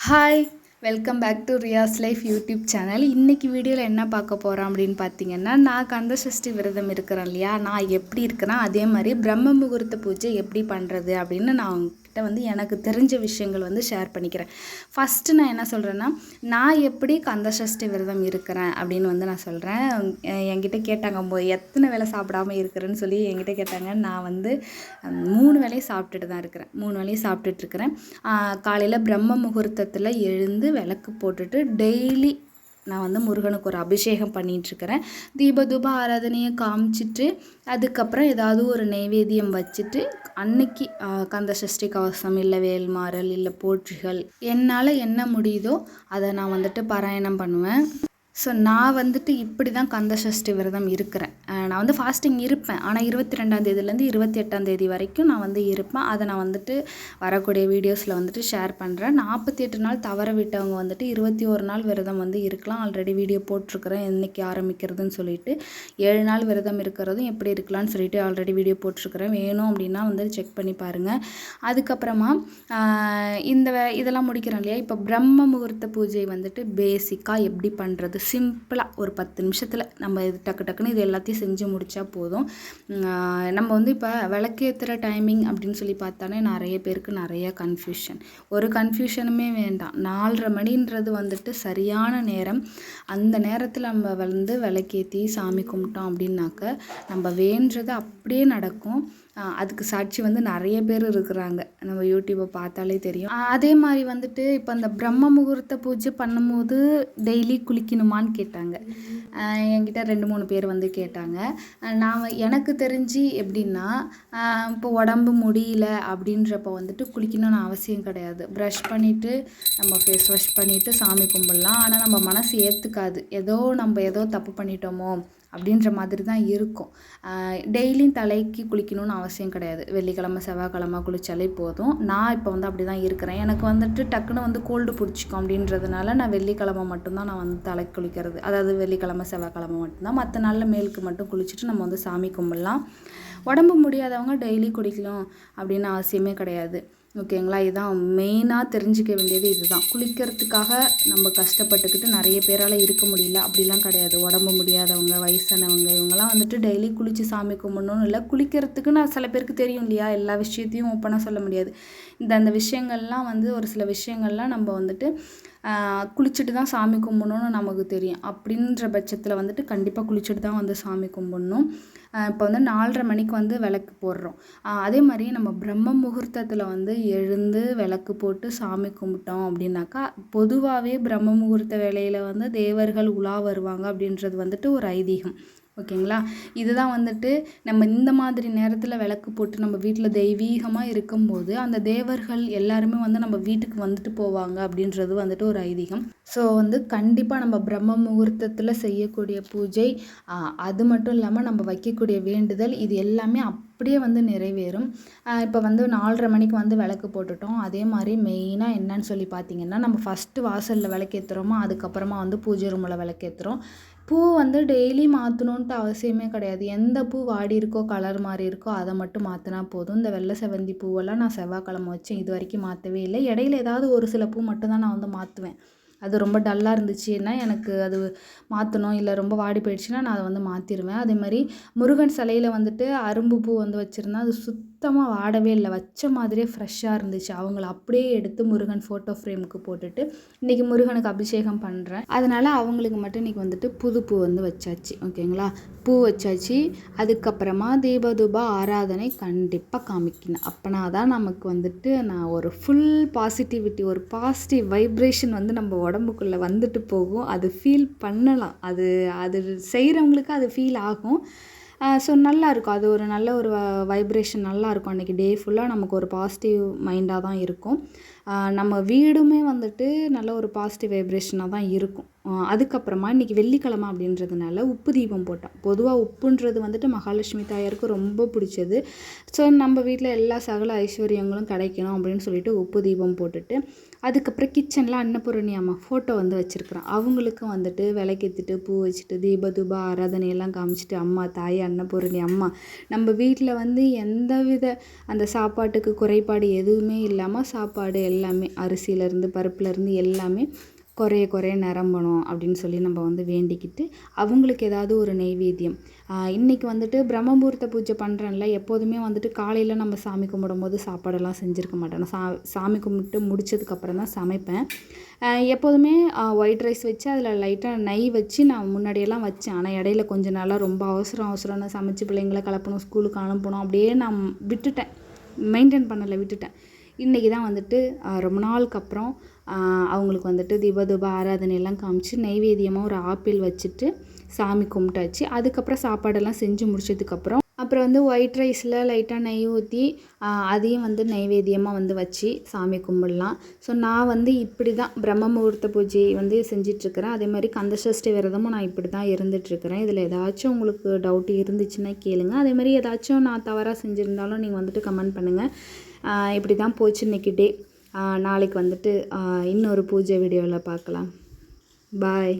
Hi welcome back to Riyas life YouTube channel இன்றைக்கி வீடியோவில் என்ன பார்க்க போகிறோம் அப்படின்னு பார்த்தீங்கன்னா நான் கந்த சஷ்டி விரதம் இருக்கிறேன் இல்லையா? நான் எப்படி இருக்கிறேன் அதே மாதிரி பிரம்ம முகூர்த்த பூஜை எப்படி பண்ணுறது அப்படின்னு நான் உங்ககிட்ட வந்து எனக்கு தெரிஞ்ச விஷயங்கள் வந்து ஷேர் பண்ணிக்கிறேன். ஃபஸ்ட்டு நான் என்ன சொல்கிறேன்னா நான் எப்படி கந்த சஷ்டி விரதம் இருக்கிறேன் அப்படின்னு வந்து நான் சொல்கிறேன் என்கிட்ட கேட்டாங்க "மொ- எத்தனை வேளை சாப்பிடாம இருக்கிறேன்னு சொல்லி என்கிட்ட கேட்டாங்க. நான் வந்து மூணு வேளையும் சாப்பிட்டுட்டு தான் இருக்கிறேன். மூணு வேலையும் சாப்பிட்டுட்டு இருக்கிறேன். காலையில் பிரம்ம முகூர்த்தத்தில் எழுந்து விளக்கு போட்டுட்டு டெய்லி நான் வந்து முருகனுக்கு ஒரு அபிஷேகம் பண்ணிகிட்ருக்கிறேன் தீப தூப ஆராதனையை காமிச்சிட்டு அதுக்கப்புறம் ஏதாவது ஒரு நைவேத்தியம் வச்சுட்டு அன்னைக்கு கந்த சஷ்டி கவசம் இல்லை வேல்மாறல் இல்லை போற்றிகள் என்னால் என்ன முடியுதோ அதை நான் வந்துட்டு பாராயணம் பண்ணுவேன். ஸோ நான் வந்துட்டு இப்படி தான் கந்த சஷ்டி விரதம் இருக்கிறேன். நான் வந்து ஃபாஸ்டிங் இருப்பேன். ஆனால் இருபத்தி ரெண்டாம் தேதியிலேருந்து இருபத்தி எட்டாம் தேதி வரைக்கும் நான் வந்து இருப்பேன். அதை நான் வந்துட்டு வரக்கூடிய வீடியோஸில் வந்துட்டு ஷேர் பண்ணுறேன் நாற்பத்தி எட்டு நாள் தவற விட்டவங்க வந்துட்டு இருபத்தி ஒரு நாள் விரதம் வந்து இருக்கலாம். ஆல்ரெடி வீடியோ போட்டிருக்கிறேன். என்னைக்கு ஆரம்பிக்கிறதுன்னு சொல்லிட்டு ஏழு நாள் விரதம் இருக்கிறதும் எப்படி இருக்கலாம்னு சொல்லிட்டு ஆல்ரெடி வீடியோ போட்டிருக்கிறேன். வேணும் அப்படின்னா வந்து செக் பண்ணி பாருங்கள் அதுக்கப்புறமா இந்த வே- இதெல்லாம் முடிக்கிறோம் இல்லையா? இப்போ பிரம்ம முகூர்த்த பூஜை வந்துட்டு பேசிக்காக எப்படி பண்ணுறது சிம்பிளாக ஒரு பத்து நிமிஷத்தில் நம்ம இது டக்கு டக்குன்னு இது எல்லாத்தையும் செஞ்சு முடித்தா போதும். நம்ம வந்து இப்போ விளக்கேற்றுற டைமிங் அப்படின்னு சொல்லி பார்த்தாலே நிறைய பேருக்கு நிறைய கன்ஃபியூஷன் ஒரு கன்ஃபியூஷனுமே வேண்டாம். நாலரை மணின்றது வந்துட்டு சரியான நேரம். அந்த நேரத்தில் நம்ம வந்து விளக்கேற்றி சாமி கும்பிட்டோம் அப்படின்னாக்க நம்ம வேண்டது அப்படியே நடக்கும். அதுக்கு சாட்சி வந்து நிறைய பேர் இருக்கிறாங்க. நம்ம யூடியூப்பை பார்த்தாலே தெரியும். அதே மாதிரி வந்துட்டு இப்போ அந்த பிரம்ம முகூர்த்த பூஜை பண்ணும்போது டெய்லி குளிக்கணுமான்னு கேட்டாங்க. என்கிட்ட ரெண்டு மூணு பேர் வந்து கேட்டாங்க. நான் எனக்கு தெரிஞ்சு எப்படின்னா இப்போ உடம்பு முடியல அப்படின்றப்ப வந்துட்டு குளிக்கணும்னு அவசியம் கிடையாது. ப்ரஷ் பண்ணிவிட்டு நம்ம ஃபேஸ் வாஷ் பண்ணிவிட்டு சாமி கும்பிடலாம். ஆனால் நம்ம மனசு ஏற்றுக்காது ஏதோ நம்ம ஏதோ தப்பு பண்ணிட்டோமோ அப்படின்ற மாதிரி தான் இருக்கும் டெய்லியும் தலைக்கு குளிக்கணும்னு அவசியம் கிடையாது. வெள்ளிக்கிழமை செவ்வாய்க்கிழமை குளித்தாலே போதும். நான் இப்போ வந்து அப்படி தான் இருக்கிறேன். எனக்கு வந்துட்டு டக்குன்னு வந்து கோல்டு பிடிச்சிக்கும் அப்படின்றதுனால நான் வெள்ளிக்கிழமை மட்டும்தான் நான் வந்து தலைக்கு குளிக்கிறது. அதாவது வெள்ளிக்கிழமை செவ்வாய்க்கிழமை மட்டும்தான். மற்ற நாளில் மேலுக்கு மட்டும் குளிச்சுட்டு நம்ம வந்து சாமி கும்பிடலாம். உடம்பு முடியாதவங்க டெய்லி குடிக்கலாம் அப்படின்னு அவசியமே கிடையாது. ஓகேங்களா? இதுதான் மெயினாக தெரிஞ்சுக்க வேண்டியது இதுதான். குளிக்கிறதுக்காக நம்ம கஷ்டப்பட்டுக்கிட்டு நிறைய பேரால் இருக்க முடியல. அப்படிலாம் கிடையாது. உடம்பு முடியாதவங்க வயசானவங்க இவங்கெல்லாம் வந்துட்டு டெய்லி குளித்து சாமி கும்பிடணும்னு இல்லை. குளிக்கிறதுக்கு நான் சில பேருக்கு தெரியும் இல்லையா? எல்லா விஷயத்தையும் ஓப்பனாக சொல்ல முடியாது. இந்த அந்த விஷயங்கள்லாம் வந்து ஒரு சில விஷயங்கள்லாம் நம்ம வந்துட்டு குளிச்சுட்டு தான் சாமி கும்பிடணும்னு நமக்கு தெரியும். அப்படின்ற பட்சத்தில் வந்துட்டு கண்டிப்பாக குளிச்சுட்டு தான் வந்து சாமி கும்பிடணும். இப்போ வந்து நாலரை மணிக்கு வந்து விளக்கு போடுறோம். அதே மாதிரி நம்ம பிரம்ம முகூர்த்தத்தில் வந்து எழுந்து விளக்கு போட்டு சாமி கும்பிட்டோம் அப்படின்னாக்கா பொதுவாகவே பிரம்ம முகூர்த்த வேலையில் வந்து தேவர்கள் உலா வருவாங்க அப்படின்றது வந்துட்டு ஒரு ஐதீகம். ஓகேங்களா? இதுதான் வந்துட்டு நம்ம இந்த மாதிரி நேரத்தில் விளக்கு போட்டு நம்ம வீட்டில் தெய்வீகமாக இருக்கும்போது அந்த தேவர்கள் எல்லாருமே வந்து நம்ம வீட்டுக்கு வந்துட்டு போவாங்க அப்படின்றது வந்துட்டு ஒரு ஐதீகம். ஸோ வந்து கண்டிப்பாக நம்ம பிரம்ம முகூர்த்தத்தில் செய்யக்கூடிய பூஜை அது மட்டும் இல்லாமல் நம்ம வைக்கக்கூடிய வேண்டுதல் இது எல்லாமே அப்படியே வந்து நிறைவேறும். இப்போ வந்து நாலரை மணிக்கு வந்து விளக்கு போட்டுட்டோம். அதே மாதிரி மெயினாக என்னன்னு சொல்லி பார்த்தீங்கன்னா நம்ம ஃபஸ்ட்டு வாசலில் விளக்கேற்றுறோமோ அதுக்கப்புறமா வந்து பூஜை ரூமில் விளக்கேற்றுறோம் பூ வந்து டெய்லி மாற்றணுன்ட்டு அவசியமே கிடையாது. எந்த பூ வாடி இருக்கோ கலர் மாதிரி இருக்கோ அதை மட்டும் மாற்றினா போதும். இந்த வெள்ளை செவந்தி பூவெல்லாம் நான் செவ்வாய்க்கிழமை வச்சேன் இது வரைக்கும் மாற்றவே இல்லை. இடையில ஏதாவது ஒரு சில பூ மட்டும்தான் நான் வந்து மாற்றுவேன் அது ரொம்ப டல்லாக இருந்துச்சுன்னா எனக்கு அது மாற்றணும் இல்லை ரொம்ப வாடி போயிடுச்சுன்னா நான் அதை வந்து மாற்றிடுவேன் அதே மாதிரி முருகன் சிலையில் வந்துட்டு அரும்பு பூ வந்து வச்சுருந்தா அது சுத் சுத்தமாக வாடவே இல்லை. வச்ச மாதிரியே ஃப்ரெஷ்ஷாக இருந்துச்சு. அவங்கள அப்படியே எடுத்து முருகன் ஃபோட்டோ ஃப்ரேமுக்கு போட்டுட்டு இன்றைக்கி முருகனுக்கு அபிஷேகம் பண்ணுறேன் அதனால் அவங்களுக்கு மட்டும் இன்றைக்கி வந்துட்டு புது பூ வந்து வச்சாச்சு. ஓகேங்களா பூ வச்சாச்சு. அதுக்கப்புறமா தீபதுபா ஆராதனை கண்டிப்பாக காமிக்கணும். அப்போனா தான் நமக்கு வந்துட்டு நான் ஒரு ஃபுல் பாசிட்டிவிட்டி ஒரு பாசிட்டிவ் வைப்ரேஷன் வந்து நம்ம உடம்புக்குள்ளே வந்துட்டு போகும். அது ஃபீல் பண்ணலாம். அது அது செய்கிறவங்களுக்கு அது ஃபீல் ஆகும். ஸோ நல்லா இருக்கும் அது ஒரு நல்ல ஒரு வைப்ரேஷன் நல்லாயிருக்கும் அன்றைக்கி டே ஃபுல்லாக நமக்கு ஒரு பாசிட்டிவ் மைண்டாக தான் இருக்கும். நம்ம வீடுமே வந்துட்டு நல்ல ஒரு பாசிட்டிவ் வைப்ரேஷனாக தான் இருக்கும். அதுக்கப்புறமா இன்றைக்கி வெள்ளிக்கிழமை அப்படின்றதுனால உப்பு தீபம் போட்டோம். பொதுவாக உப்புன்றது வந்துட்டு மகாலட்சுமி தாயாருக்கு ரொம்ப பிடிச்சது. ஸோ நம்ம வீட்டில் எல்லா சகல ஐஸ்வர்யங்களும் கிடைக்கணும் அப்படின்னு சொல்லிட்டு உப்பு தீபம் போட்டுட்டு அதுக்கப்புறம் கிச்சனில் அன்னபூரணி அம்மா ஃபோட்டோ வந்து வச்சுருக்குறான். அவங்களுக்கும் வந்துட்டு விளக்கேற்றிட்டு பூ வச்சுட்டு தீப தூப ஆராதனையெல்லாம் காமிச்சிட்டு அம்மா தாய் அன்னபூரணி அம்மா நம்ம வீட்டில் வந்து எந்த வித அந்த சாப்பாட்டுக்கு குறைபாடு எதுவுமே இல்லாமல் சாப்பாடு எல்லாமே அரிசியிலேருந்து பருப்புலேருந்து எல்லாமே குறைய குறைய நிரம்பணும் அப்படின்னு சொல்லி நம்ம வந்து வேண்டிக்கிட்டு அவங்களுக்கு ஏதாவது ஒரு நெய்வேத்தியம். இன்றைக்கி வந்துட்டு பிரம்மபூர்த்த பூஜை பண்ணுறேன்ல எப்போதுமே வந்துட்டு காலையில் நம்ம சாமி கும்பிடும்போது சாப்பாடெல்லாம் செஞ்சுருக்க மாட்டேன். நான் சா சாமி கும்பிட்டு முடிச்சதுக்கப்புறம் தான் சமைப்பேன். எப்போதுமே ஒயிட் ரைஸ் வச்சு அதில் லைட்டாக நெய் வச்சு நான் முன்னாடியெல்லாம் வச்சேன். ஆனால் இடையில கொஞ்ச நாளாக ரொம்ப அவசரம் அவசரம்னு சமைச்சு பிள்ளைங்களை கிளப்பணும் ஸ்கூலுக்கு அனுப்பணும் அப்படியே நான் விட்டுட்டேன். மெயின்டைன் பண்ணலை விட்டுட்டேன். இன்றைக்கி தான் வந்துட்டு ரொம்ப நாளுக்கு அப்புறம் அவங்களுக்கு வந்துட்டு தீபதூப ஆராதனையெல்லாம் காமிச்சு நைவேத்தியமாக ஒரு ஆப்பிள் வச்சுட்டு சாமி கும்பிட்டாச்சு. அதுக்கப்புறம் சாப்பாடெல்லாம் செஞ்சு முடிச்சதுக்கப்புறம் அப்புறம் வந்து ஒயிட் ரைஸில் லைட்டாக நெய் ஊற்றி அதையும் வந்து நைவேத்தியமாக வந்து வச்சு சாமி கும்பிடலாம். ஸோ நான் வந்து இப்படி தான் பிரம்ம முகூர்த்த பூஜை வந்து செஞ்சிட்ருக்கிறேன். அதே மாதிரி கந்தசஷ்டி விரதமும் நான் இப்படி தான் இருந்துகிட்ருக்கிறேன் இதில் ஏதாச்சும் உங்களுக்கு டவுட் இருந்துச்சுன்னா கேளுங்க. அதே மாதிரி ஏதாச்சும் நான் தவறாக செஞ்சுருந்தாலும் நீங்கள் வந்துட்டு கமெண்ட் பண்ணுங்கள் இப்படி தான் போச்சு இன்றைக்கி டே நாளைக்கு வந்துட்டு இன்னொரு பூஜை வீடியோவில் பார்க்கலாம். பாய்.